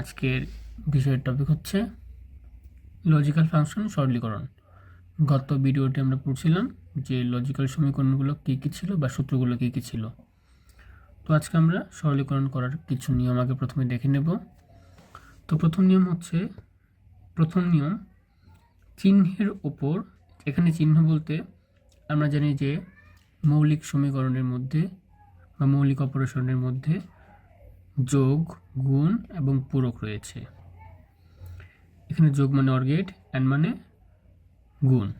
আজকের বিষয়ের টপিক হচ্ছে লজিক্যাল ফাংশন সরলীকরণ। গত ভিডিওটি আমরা পড়ছিলাম যে লজিক্যাল সমীকরণগুলো কী কী ছিল বা সূত্রগুলো কী কী ছিল। তো আজকে আমরা সরলীকরণ করার কিছু নিয়ম আগে প্রথমে দেখে নেব। তো প্রথম নিয়ম হচ্ছে, প্রথম নিয়ম, চিহ্নের ওপর এখানে চিহ্ন বলতে আমরা জানি যে মৌলিক সমীকরণের মধ্যে বা মৌলিক অপারেশনের মধ্যে যোগ, গুণ এবং পূরক রয়েছে। এখানে যোগ মানে অর্গেট অ্যান্ড মানে গুণ।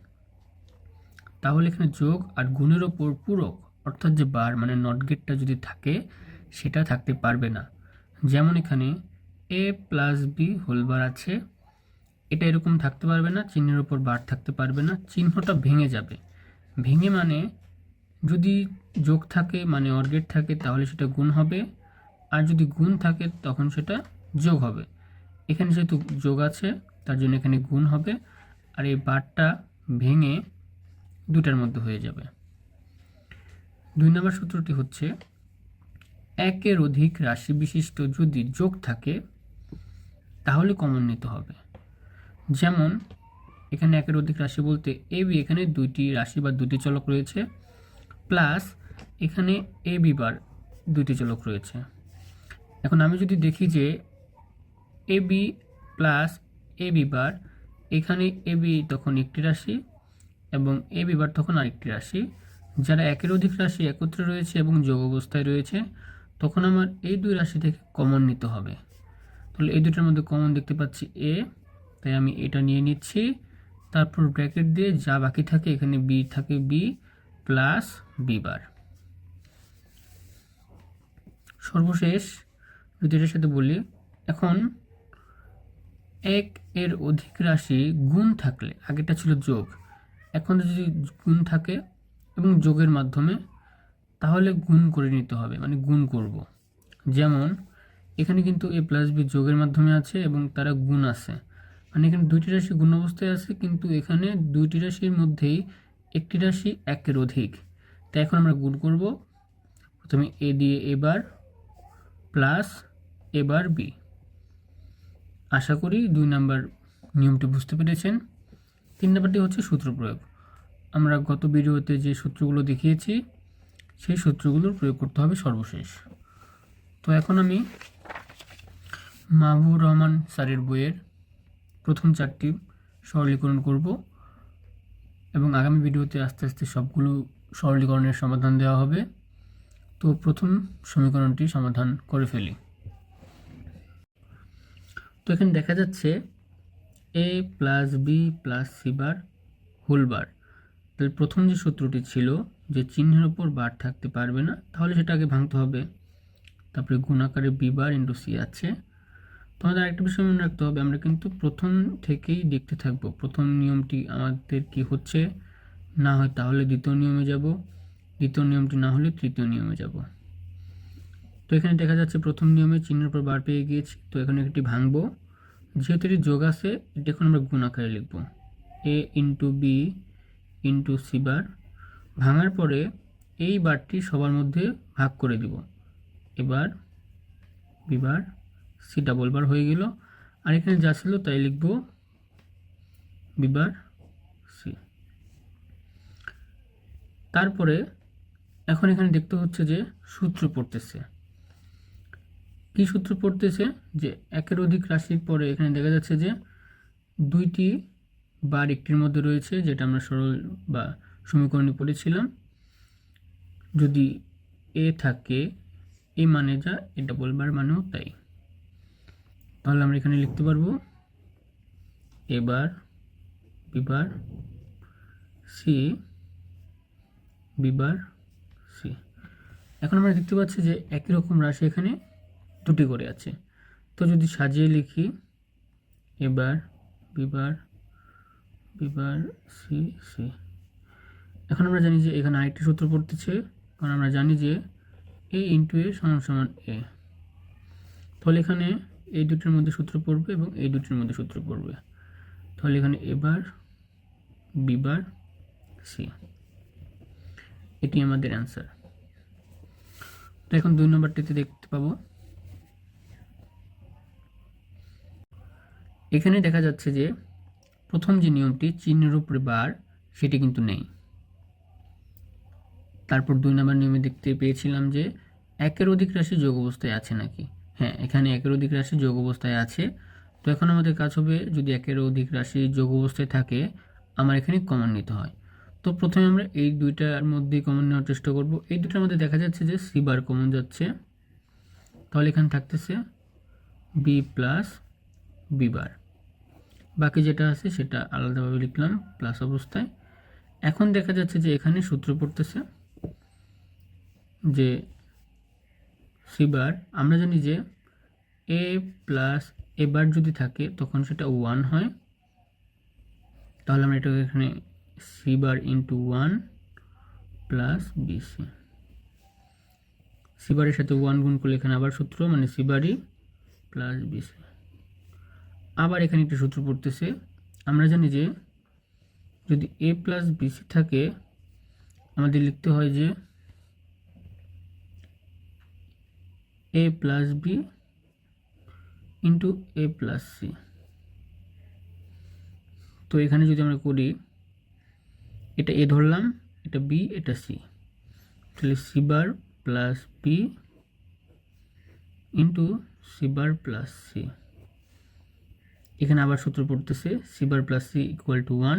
তাহলে এখানে যোগ আর গুণের ওপর পূরক, অর্থাৎ যে বার মানে নট গেটটা যদি থাকে, সেটা থাকতে পারবে না। যেমন এখানে A plus B whole bar আছে, এটা এরকম থাকতে পারবে না, চিহ্নের ওপর বার থাকতে পারবে না, চিহ্নটা ভেঙে যাবে। ভেঙে মানে যদি যোগ থাকে মানে অর্গেট থাকে, তাহলে সেটা গুণ হবে। আর যদি গুণ থাকে, তখন সেটা যোগ হবে। এখানে যেহেতু যোগ আছে, তার জন্য এখানে গুণ হবে, আর এই বারটা ভেঙে দুটার মধ্যে হয়ে যাবে। দুই নম্বর সূত্রটি হচ্ছে, একের অধিক রাশি বিশিষ্ট যদি যোগ থাকে, তাহলে কমন নিতে হবে। যেমন, এখানে একের অধিক রাশি বলতে এ, বি, এখানে দুইটি রাশি বা দুটি চলক রয়েছে, প্লাস এখানে এ, বি বার দুইটি চলক রয়েছে। এখন আমি যদি দেখি যে A B plus A B bar এখানে এ বি তখন একটি রাশি এবং এ বি বার তখন আরেকটি রাশি। যারা একের অধিক রাশি একত্রে রয়েছে এবং যোগ অবস্থায় রয়েছে, তখন আমার এই দুই রাশি থেকে কমন নিতে হবে। তাহলে এই দুটোর মধ্যে কমন দেখতে পাচ্ছি এ তাই আমি এটা নিয়ে নিচ্ছি। তারপর ব্র্যাকেট দিয়ে যা বাকি থাকে, এখানে বি থাকে বি প্লাস বি বার সর্বশেষ যদি সাথে বলি, এখন এক এর অধিক রাশি গুণ থাকলে আগেটা ছিল যোগ, এখন যদি গুণ থাকে এবং যোগের মাধ্যমে, তাহলে গুণ করে নিতে হবে মানে গুণ করব। যেমন, এখানে কিন্তু এ প্লাস বি যোগের মাধ্যমে আছে এবং তারা গুণ আছে। মানে এখানে দুইটি রাশি গুণ অবস্থায় আছে, কিন্তু এখানে দুইটি রাশির মধ্যেই একটি রাশি একের অধিক। তাই এখন আমরা গুণ করব। প্রথমে এ দিয়ে এবার প্লাস এবার বি আশা করি দুই নাম্বার নিয়মটি বুঝতে পেরেছেন। তিন নাম্বারটি হচ্ছে সূত্র প্রয়োগ। আমরা গত ভিডিওতে যে সূত্রগুলো দেখিয়েছি, সেই সূত্রগুলোর প্রয়োগ করতে হবে সর্বশেষ। তো এখন আমি মাহবুর রহমান স্যারের বইয়ের প্রথম চারটি সরলীকরণ করব এবং আগামী ভিডিওতে আস্তে আস্তে সবগুলো সরলীকরণের সমাধান দেওয়া হবে। তো প্রথম সমীকরণটি সমাধান করে ফেলি। তো এখানে দেখা যাচ্ছে A plus B plus C bar whole bar তাহলে প্রথম যে সূত্রটি ছিল যে চিহ্নের ওপর বার থাকতে পারবে না, তাহলে সেটা আগে ভাঙতে হবে। তারপরে গুণাকারে বি বার ইন্টু সি আছে। তোমাদের আরেকটা বিষয় মনে রাখতে হবে, আমরা কিন্তু প্রথম থেকেই দেখতে থাকব, প্রথম নিয়মটি আমাদের কি হচ্ছে? না হয় তাহলে দ্বিতীয় নিয়মে যাব, দ্বিতীয় নিয়মটি না হলে তৃতীয় নিয়মে যাব। তো এখানে দেখা যাচ্ছে প্রথম নিয়মে চিহ্নের উপর বার পেয়ে গিয়েছি। তো এখানে একটি ভাঙবো। যেহেতু এটি যোগ আছে, এটি এখন আমরা গুণ আকারে লিখব। A into B into C bar ভাঙার পরে এই বারটি সবার মধ্যে ভাগ করে দিব। এবার বিবার সি ডাবল বার হয়ে গেল। আর এখানে যা ছিল তাই লিখব বিবার সি তারপরে এখন এখানে দেখতে হচ্ছে যে সূত্র পড়তেছে। কি সূত্র পড়তেছে? যে একের অধিক রাশির পরে এখানে দেখা যাচ্ছে যে দুইটি বার একটির মধ্যে রয়েছে, যেটা আমরা সরল বা সমীকরণে পড়েছিলাম। যদি এ থাকে, এ মানে যা, এ ডাবল বার মানেও তাই। তাহলে আমরা এখানে লিখতে পারব এবার বিবার সি বিবার সি। এখন আমরা দেখতে পাচ্ছি যে একই রকম রাশি এখানে দুটি করে আছে। তো যদি সাজিয়ে লিখি, এবার, বিবার বিবার, সি সি। এখন আমরা জানি যে এখানে আরেকটি সূত্র পড়তেছে, কারণ আমরা জানি যে এ ইন্টু এ সমান সমান এ। তাহলে এখানে এই দুটির মধ্যে সূত্র পড়বে এবং এই দুটির মধ্যে সূত্র পড়বে। তাহলে এখানে এবার, বিবার, সি। এটি আমাদের অ্যান্সার তো এখন দুই নম্বরটিতে দেখতে পাবো। এখানে দেখা যাচ্ছে যে প্রথম যে নিয়মটি চিহ্নের উপরে বার, সেটি কিন্তু নেই। তারপর দুই নম্বর নিয়মে দেখতে পেয়েছিলাম যে একের অধিক রাশি যোগ অবস্থায় আছে নাকি? হ্যাঁ এখানে একের অধিক রাশি যোগ অবস্থায় আছে। তো এখন আমাদের কাজ হবে, যদি একের অধিক রাশি যোগ অবস্থায় থাকে, আমার এখানে কমন নিতে হয়। তো প্রথমে আমরা এই দুইটার মধ্যেই কমন নেওয়ার চেষ্টা করব। এই দুটার মধ্যে দেখা যাচ্ছে যে সি বার কমন যাচ্ছে। তাহলে এখানে থাকতেছে বি প্লাস বি বার বাকি যেটা আছে সেটা আলাদাভাবে লিখলাম প্লাস অবস্থায়। এখন দেখা যাচ্ছে যে এখানে সূত্র পড়তেছে যে সি বার, আমরা জানি যে এ প্লাস এ বার যদি থাকে তখন সেটা ওয়ান হয়। তাহলে আমরা এটাকে এখানে C bar into one plus BC C বারের সাথে ওয়ান গুণ করলে এখানে আবার সূত্র মানে সি বারই প্লাস বিসি আবার এখানে একটা সূত্র পড়তেছে, আমরা জানি যে যদি এ প্লাস বিসি থাকে, আমাদের লিখতে হয় যে A plus B into A plus C তো এখানে যদি আমরা করি, এটা এ ধরলাম, এটা বি এটা সি তাহলে C bar plus B into C bar plus C এখানে আবার সূত্র পড়তেছে C bar plus C equal to one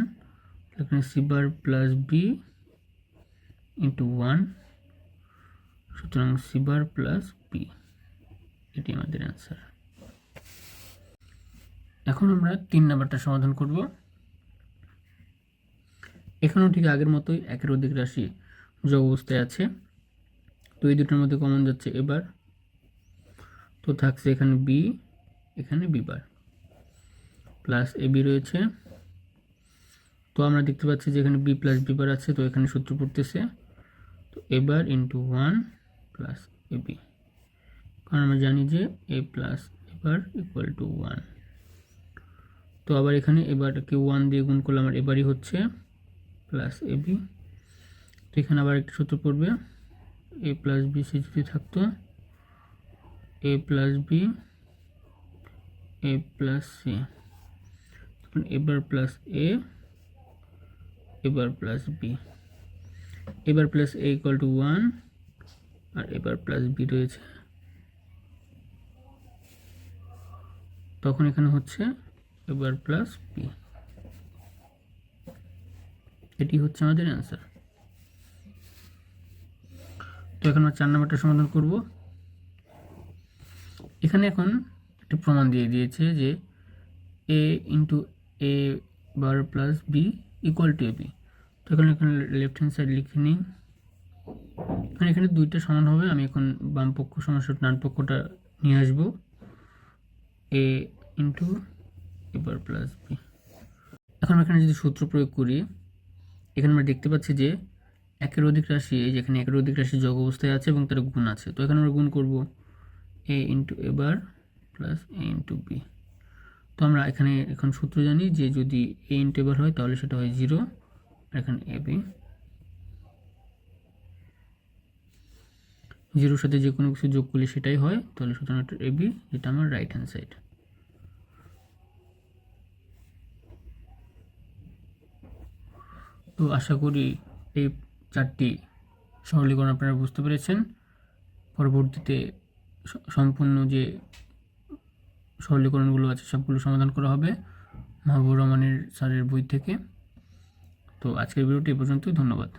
এখানে C bar plus B into one সুতরাং সি বার প্লাস বি এটি আমাদের অ্যান্সার এখন আমরা তিন নাম্বারটা সমাধান করব। এখানেও ঠিক আগের মতোই একের অধিক রাশি যোগ অবস্থায় আছে। তো এই দুটোর মধ্যে কমন যাচ্ছে এবার তো থাকছে এখানে বি এখানে B bar plus A B রয়েছে। তো আমরা দেখতে পাচ্ছি যে এখানে বি প্লাস বি বার আছে, তো এখানে সূত্র পড়তেছে। তো এবার into one plus A B কারণ আমরা জানি যে A plus A bar equal to one তো আবার এখানে এবারকে ওয়ান দিয়ে গুণ করলে আমার এবারই হচ্ছে প্লাস এ বি তো এখানে আবার একটা সূত্র পড়বে। এ প্লাস বি সে যদি থাকতো A plus B A plus C A bar plus A A bar plus B A bar plus A equal to one R A bar plus B রয়েছে। তখন এখানে হচ্ছে এবার প্লাস বি এটি হচ্ছে আমাদের অ্যান্সার তো এখন আমরা চার নাম্বারটা সমাধান করব। এখানে এখন একটি প্রমাণ দিয়ে দিয়েছে যে A into A bar plus B equal to A B তো এখানে এখানে লেফট হ্যান্ড সাইড লিখে নিই। এখন এখানে দুইটা সমান হবে, আমি এখন বাম পক্ষ সমস্যা ডান পক্ষটা নিয়ে আসব। A into A bar plus B এখন এখানে যদি সূত্র প্রয়োগ করি, এখানে আমরা দেখতে পাচ্ছি যে একের অধিক রাশি, এই যেখানে একের অধিক রাশি যোগ অবস্থায় আছে এবং তার গুণ আছে। তো এখানে আমরা গুণ করব A into A bar plus A into B তো আমরা এখানে এখন সূত্র জানি যে যদি এ ইন্টু এবার হয় তাহলে সেটা হয় জিরো এখানে এ বি জিরোর সাথে যে কোনো কিছু যোগ করলে সেটাই হয়, তাহলে সুতরাং এ বি যেটা আমার রাইট হ্যান্ড সাইড তো আশা করি এই চারটি সরলীকরণ আপনারা বুঝতে পেরেছেন। পরবর্তীতে সম্পূর্ণ যে সরলীকরণগুলো আছে, সবগুলো সমাধান করা হবে মাহবুব রহমানের স্যারের বই থেকে। তো আজকের ভিডিওটি এ পর্যন্তই, ধন্যবাদ।